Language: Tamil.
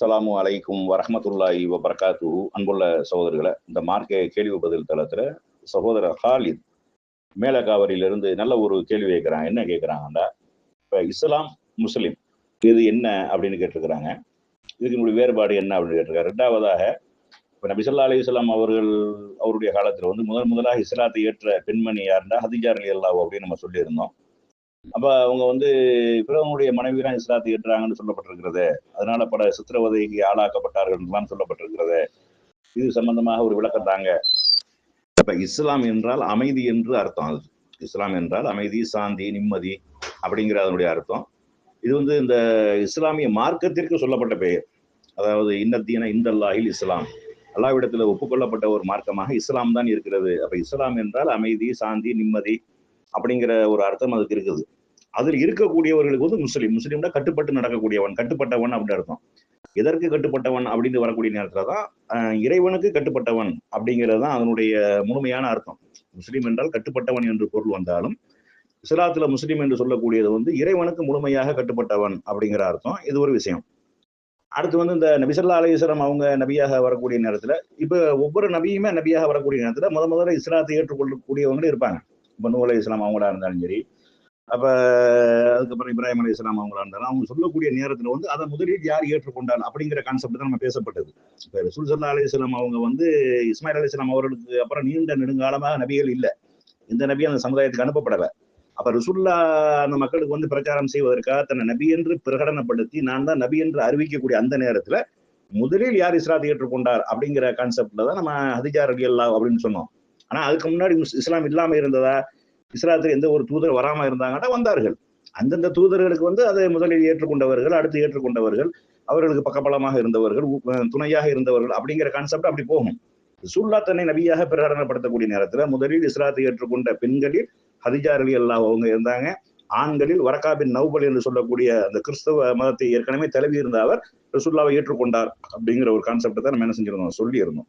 அஸ்லாமு அலைக்கும் வரஹமத்துல்லாஹி வபர்காத்து அன்புள்ள சகோதரர்களை இந்த மார்க்க கேள்வி பதில் தளத்துல சகோதரர் ஹாலித் மேலக்காவரியிலிருந்து நல்ல ஒரு கேள்வி கேட்குறாங்க. என்ன கேட்குறாங்கன்னா இப்போ இஸ்லாம் முஸ்லீம் இது என்ன அப்படின்னு கேட்டிருக்கிறாங்க. இதுக்கு நம்முடைய வேறுபாடு என்ன அப்படின்னு கேட்டிருக்காரு. ரெண்டாவதாக இப்போ நபிசல்லா அலி இஸ்லாம் அவர்கள் அவருடைய காலத்தில் வந்து முதன் முதலாக இஸ்லாத்தை ஏற்ற பெண்மணி யாருன்னா ஹதிஜார் அலி அல்லாஹ் அப்படின்னு நம்ம சொல்லியிருந்தோம். அப்ப அவங்க வந்து பிறவனுடைய மனைவி தான் இஸ்லாத்தை ஏற்றாங்கன்னு சொல்லப்பட்டிருக்கிறது. அதனால பல சித்திரவதைக்கு ஆளாக்கப்பட்டார்கள் சொல்லப்பட்டிருக்கிறது. இது சம்பந்தமாக ஒரு விளக்கம் தாங்க. இப்ப இஸ்லாம் என்றால் அமைதி என்று அர்த்தம் அது. இஸ்லாம் என்றால் அமைதி சாந்தி நிம்மதி அப்படிங்கிற அதனுடைய அர்த்தம். இது வந்து இந்த இஸ்லாமிய மார்க்கத்திற்கு சொல்லப்பட்ட பெயர். அதாவது இன்னத்தீன இந்தல்லாஹில் இஸ்லாம். அல்லாவிடத்துல ஒப்புக்கொள்ளப்பட்ட ஒரு மார்க்கமாக இஸ்லாம் தான் இருக்கிறது. அப்ப இஸ்லாம் என்றால் அமைதி சாந்தி நிம்மதி அப்படிங்கிற ஒரு அர்த்தம் அதுக்கு இருக்குது. அதில் இருக்கக்கூடியவர்களுக்கு வந்து முஸ்லீம். முஸ்லீம்னா கட்டுப்பட்டு நடக்கக்கூடியவன். கட்டுப்பட்டவன் அப்படின்னு அர்த்தம். எதற்கு கட்டுப்பட்டவன் அப்படின்னு வரக்கூடிய நேரத்துல தான் இறைவனுக்கு கட்டுப்பட்டவன் அப்படிங்கிறது தான் அதனுடைய முழுமையான அர்த்தம். முஸ்லீம் என்றால் கட்டுப்பட்டவன் என்று பொருள் வந்தாலும் இஸ்லாத்துல முஸ்லீம் என்று சொல்லக்கூடியது வந்து இறைவனுக்கு முழுமையாக கட்டுப்பட்டவன் அப்படிங்கிற அர்த்தம். இது ஒரு விஷயம். அடுத்து வந்து இந்த நபிசல்லா அலிஸ்லாம் அவங்க நபியாக வரக்கூடிய நேரத்துல இப்ப ஒவ்வொரு நபியுமே நபியாக வரக்கூடிய நேரத்துல முத முதல்ல இஸ்லாத்தை ஏற்றுக்கொள்ளக்கூடியவங்களும் இருப்பாங்க. இப்போ நூலை இஸ்லாம் அவங்களா இருந்தாலும் சரி அப்போ அதுக்கப்புறம் இப்ராஹிம் அலி இஸ்லாம் அவங்களா இருந்தாலும் அவங்க சொல்லக்கூடிய நேரத்தில் வந்து அதை முதலில் யார் ஏற்றுக்கொண்டார் அப்படிங்கிற கான்செப்ட் தான் நம்ம பேசப்பட்டது. இப்போ ரசூல் சல்லா அலி இஸ்லாம் அவங்க வந்து இஸ்மாயில் அலி இஸ்லாம் அவர்களுக்கு அப்புறம் நீண்ட நெடுங்காலமாக நபிகள் இல்லை. இந்த நபி அந்த சமுதாயத்துக்கு அனுப்பப்படலை. அப்ப ருசுல்லா அந்த மக்களுக்கு வந்து பிரச்சாரம் செய்வதற்காக தன்னை நபி என்று பிரகடனப்படுத்தி நான் தான் நபி என்று அறிவிக்கக்கூடிய அந்த நேரத்துல முதலில் யார் இஸ்லாத்தை ஏற்றுக்கொண்டார் அப்படிங்கிற கான்செப்ட்ல தான் நம்ம ஹதிஜா ரலி அல்லா அப்படின்னு சொன்னோம். ஆனா அதுக்கு முன்னாடி இஸ்லாம் இல்லாம இருந்ததா? இஸ்லாத்துக்கு எந்த ஒரு தூதர் வராம இருந்தாங்கன்னா வந்தார்கள். அந்தந்த தூதர்களுக்கு வந்து அதை முதலில் ஏற்றுக்கொண்டவர்கள் அடுத்து ஏற்றுக்கொண்டவர்கள் அவர்களுக்கு பக்கபலமாக இருந்தவர்கள் துணையாக இருந்தவர்கள் அப்படிங்கிற கான்செப்ட் அப்படி போகும். சுல்லா தன்னை நபியாக பிரகடனப்படுத்தக்கூடிய நேரத்துல முதலில் இஸ்லாத்தை ஏற்றுக்கொண்ட பெண்களில் ஹதிஜா அலி அல்லாஹ் அவங்க இருந்தாங்க. ஆண்களில் வரக்காபின் நௌபல் என்று சொல்லக்கூடிய அந்த கிறிஸ்தவ மதத்தை ஏற்கனவே தழுவி இருந்த அவர் ரசுல்லாவை ஏற்றுக்கொண்டார் அப்படிங்கிற ஒரு கான்செப்டை தான் நம்ம என்ன செஞ்சிருந்தோம் சொல்லியிருந்தோம்.